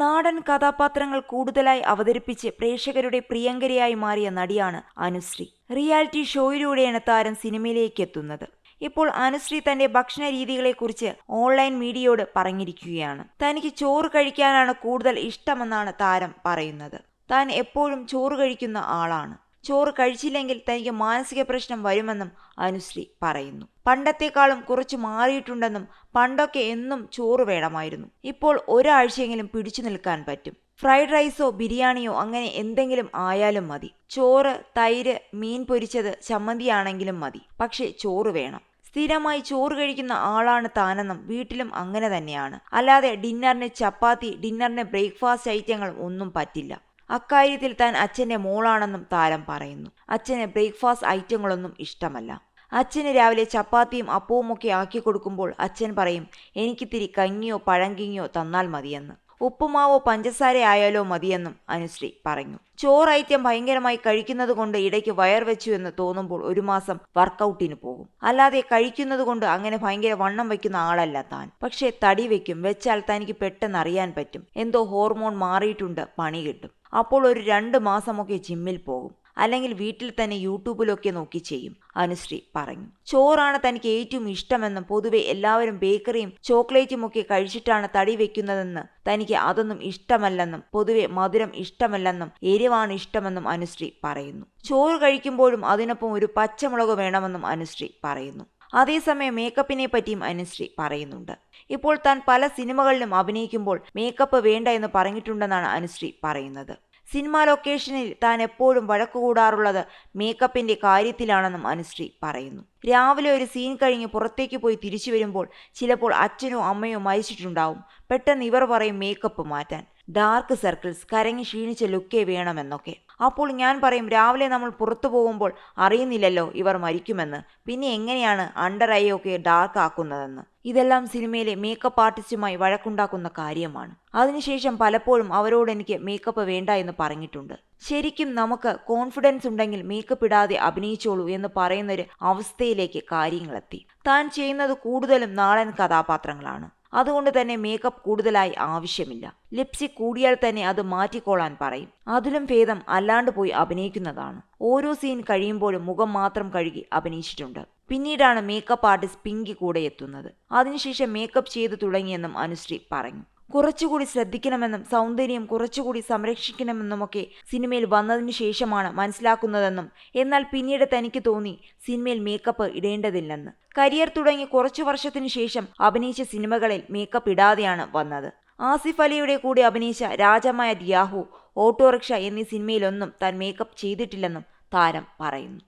നാടൻ കഥാപാത്രങ്ങൾ കൂടുതലായി അവതരിപ്പിച്ച് പ്രേക്ഷകരുടെ പ്രിയങ്കരിയായി മാറിയ നടിയാണ് അനുശ്രീ. റിയാലിറ്റി ഷോയിലൂടെയാണ് താരം സിനിമയിലേക്ക് എത്തുന്നത് ഇപ്പോൾ അനുശ്രീ തന്റെ ഭക്ഷണ രീതികളെക്കുറിച്ച് ഓൺലൈൻ മീഡിയയോട് പറഞ്ഞിരിക്കുകയാണ്. തനിക്ക് ചോറ് കഴിക്കാനാണ് കൂടുതൽ ഇഷ്ടമെന്നാണ് താരം പറയുന്നത്. താൻ എപ്പോഴും ചോറ് കഴിക്കുന്ന ആളാണ്. ചോറ് കഴിച്ചില്ലെങ്കിൽ തനിക്ക് മാനസിക പ്രശ്നം വരുമെന്നും അനുശ്രീ പറയുന്നു. പണ്ടത്തെക്കാളും കുറച്ച് മാറിയിട്ടുണ്ടെന്നും പണ്ടൊക്കെ എന്നും ചോറ് വേണമായിരുന്നു. ഇപ്പോൾ ഒരാഴ്ചയെങ്കിലും പിടിച്ചു നിൽക്കാൻ പറ്റും. ഫ്രൈഡ് റൈസോ ബിരിയാണിയോ അങ്ങനെ എന്തെങ്കിലും ആയാലും മതി. ചോറ് തൈര് മീൻ പൊരിച്ചത് ചമ്മന്തിയാണെങ്കിലും മതി. പക്ഷേ ചോറ് വേണം. സ്ഥിരമായി ചോറ് കഴിക്കുന്ന ആളാണ് താനെന്നും വീട്ടിലും അങ്ങനെ തന്നെയാണ്. അല്ലാതെ ഡിന്നറിന് ചപ്പാത്തി ഡിന്നറിന് ബ്രേക്ക്ഫാസ്റ്റ് ഐറ്റങ്ങൾ ഒന്നും പറ്റില്ല. അക്കാര്യത്തിൽ താൻ അച്ഛന്റെ മോളാണെന്നും താരം പറയുന്നു. അച്ഛന് ബ്രേക്ക്ഫാസ്റ്റ് ഐറ്റങ്ങളൊന്നും ഇഷ്ടമല്ല. അച്ഛന് രാവിലെ ചപ്പാത്തിയും അപ്പവും ഒക്കെ ആക്കി കൊടുക്കുമ്പോൾ അച്ഛൻ പറയും എനിക്കിത്തിരി കഞ്ഞിയോ പഴങ്കിങ്ങിയോ തന്നാൽ മതിയെന്ന്. ഉപ്പുമാവോ പഞ്ചസാര ആയാലോ മതിയെന്നും അനുശ്രീ പറഞ്ഞു. ചോറ് ഐറ്റം ഭയങ്കരമായി കഴിക്കുന്നത് കൊണ്ട് ഇടയ്ക്ക് വയർ വെച്ചു എന്ന് തോന്നുമ്പോൾ ഒരു മാസം വർക്കൗട്ടിന് പോകും. അല്ലാതെ കഴിക്കുന്നത് കൊണ്ട് അങ്ങനെ ഭയങ്കര വണ്ണം വയ്ക്കുന്ന ആളല്ല താൻ. പക്ഷേ തടി വെക്കും വെച്ചാൽ തനിക്ക് പെട്ടെന്ന് അറിയാൻ പറ്റും. എന്തോ ഹോർമോൺ മാറിയിട്ടുണ്ട് പണി കിട്ടും. അപ്പോൾ ഒരു രണ്ട് മാസമൊക്കെ ജിമ്മിൽ പോകും. അല്ലെങ്കിൽ വീട്ടിൽ തന്നെ യൂട്യൂബിലൊക്കെ നോക്കി ചെയ്യും അനുശ്രീ പറഞ്ഞു. ചോറാണ് തനിക്ക് ഏറ്റവും ഇഷ്ടമെന്നും പൊതുവെ എല്ലാവരും ബേക്കറിയും ചോക്ലേറ്റും ഒക്കെ കഴിച്ചിട്ടാണ് തടി വെക്കുന്നതെന്ന് തനിക്ക് അതൊന്നും ഇഷ്ടമല്ലെന്നും പൊതുവെ മധുരം ഇഷ്ടമല്ലെന്നും എരിവാണ് ഇഷ്ടമെന്നും അനുശ്രീ പറയുന്നു. ചോറ് കഴിക്കുമ്പോഴും അതിനൊപ്പം ഒരു പച്ചമുളക് വേണമെന്നും അനുശ്രീ പറയുന്നു. അതേസമയം മേക്കപ്പിനെ പറ്റിയും അനുശ്രീ പറയുന്നുണ്ട്. ഇപ്പോൾ താൻ പല സിനിമകളിലും അഭിനയിക്കുമ്പോൾ മേക്കപ്പ് വേണ്ട എന്ന് പറഞ്ഞിട്ടുണ്ടെന്നാണ് അനുശ്രീ പറയുന്നത്. സിനിമാ ലൊക്കേഷനിൽ താൻ എപ്പോഴും വഴക്കുകൂടാറുള്ളത് മേക്കപ്പിന്റെ കാര്യത്തിലാണെന്നും അനുശ്രീ പറയുന്നു. രാവിലെ ഒരു സീൻ കഴിഞ്ഞ് പുറത്തേക്ക് പോയി തിരിച്ചു വരുമ്പോൾ ചിലപ്പോൾ അച്ഛനോ അമ്മയോ മരിച്ചിട്ടുണ്ടാവും. പെട്ടെന്ന് ഇവർ പറയും മേക്കപ്പ് മാറ്റാൻ. ഡാർക്ക് സർക്കിൾസ് കരങ്ങി ക്ഷീണിച്ച ലുക്കേ വേണമെന്നൊക്കെ. അപ്പോൾ ഞാൻ പറയും രാവിലെ നമ്മൾ പുറത്തു പോകുമ്പോൾ അറിയുന്നില്ലല്ലോ ഇവർ മരിക്കുമെന്ന്. പിന്നെ എങ്ങനെയാണ് അണ്ടർ ഐ ഒക്കെ ഡാർക്ക് ആക്കുന്നതെന്ന്? ഇതെല്ലാം സിനിമയിലെ മേക്കപ്പ് ആർട്ടിസ്റ്റുമായി വഴക്കുണ്ടാക്കുന്ന കാര്യമാണ്. അതിനുശേഷം പലപ്പോഴും അവരോട് എനിക്ക് മേക്കപ്പ് വേണ്ട എന്ന് പറഞ്ഞിട്ടുണ്ട്. ശരിക്കും നമുക്ക് കോൺഫിഡൻസ് ഉണ്ടെങ്കിൽ മേക്കപ്പ് ഇടാതെ അഭിനയിച്ചോളൂ എന്ന് പറയുന്നൊരു അവസ്ഥയിലേക്ക് കാര്യങ്ങളെത്തി. താൻ ചെയ്യുന്നത് കൂടുതലും നാടൻ കഥാപാത്രങ്ങളാണ്. അതുകൊണ്ട് തന്നെ മേക്കപ്പ് കൂടുതലായി ആവശ്യമില്ല. ലിപ്സ്റ്റിക് കൂടിയാൽ തന്നെ അത് മാറ്റിക്കോളാൻ പറയും. അതിലും ഭേദം അല്ലാണ്ട് പോയി അഭിനയിക്കുന്നതാണ്. ഓരോ സീൻ കഴിയുമ്പോഴും മുഖം മാത്രം കഴുകി അഭിനയിച്ചിട്ടുണ്ട്. പിന്നീടാണ് മേക്കപ്പ് ആർട്ടിസ്റ്റ് പിങ്കി കൂടെ എത്തുന്നത്. അതിനുശേഷം മേക്കപ്പ് ചെയ്തു തുടങ്ങിയെന്നും അനുശ്രീ പറഞ്ഞു. കുറച്ചുകൂടി ശ്രദ്ധിക്കണമെന്നും സൗന്ദര്യം കുറച്ചുകൂടി സംരക്ഷിക്കണമെന്നുമൊക്കെ സിനിമയിൽ വന്നതിനു ശേഷമാണ് മനസ്സിലാക്കുന്നതെന്നും എന്നാൽ പിന്നീട് തനിക്ക് തോന്നി സിനിമയിൽ മേക്കപ്പ് ഇടേണ്ടതില്ലെന്ന്. കരിയർ തുടങ്ങി കുറച്ചു വർഷത്തിനു ശേഷം അഭിനയിച്ച സിനിമകളിൽ മേക്കപ്പ് ഇടാതെയാണ് വന്നത്. ആസിഫ് അലിയുടെ കൂടെ അഭിനയിച്ച രാജമായ ദിയാഹു ഓട്ടോറിക്ഷ എന്നീ സിനിമയിലൊന്നും താൻ മേക്കപ്പ് ചെയ്തിട്ടില്ലെന്നും താരം പറയുന്നു.